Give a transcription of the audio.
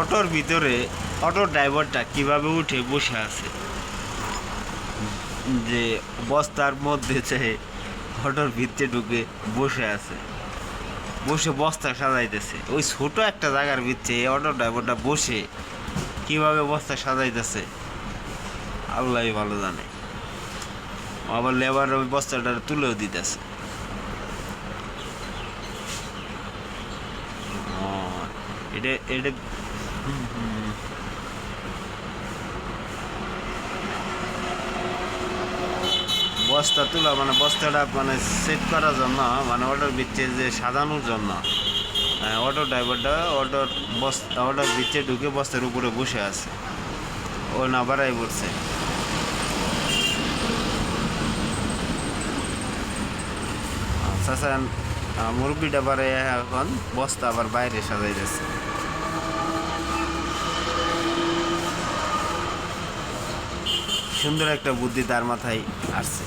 অটোর ভিতরে অটোর ড্রাইভারটা কীভাবে উঠে বসে আছে? যে বস্তার মধ্যে চেয়ে অটোর ভিতরে ঢুকে বসে আছে। বসে বস্তা সাজাইতেছে। ওই ছোট একটা জায়গার ভিতরে অটো ড্রাইভারটা বসে কীভাবে বস্তা সাজাইতেছে আল্লাহ ভালো জানে। আবার লেবার ওই বস্তাটা তুলেও দিতেছে। এটা এটা। বস্তা তোলা মানে বস্তাটা মানে সেট করার জন্য মানে অটোর ভিতরে যে সাজানোর জন্য অটো ড্রাইভারটা অটোর বস্তা অটোর ভিতরে ঢুকে বস্তার উপরে বসে আছে। ও না বাড়াই পড়ছে। চাচা মুরব্বিটা বাড়ে এখন, বস্তা আবার বাইরে সাজাই যাচ্ছে সুন্দর একটা বুদ্ধি তার মাথায় আসছে।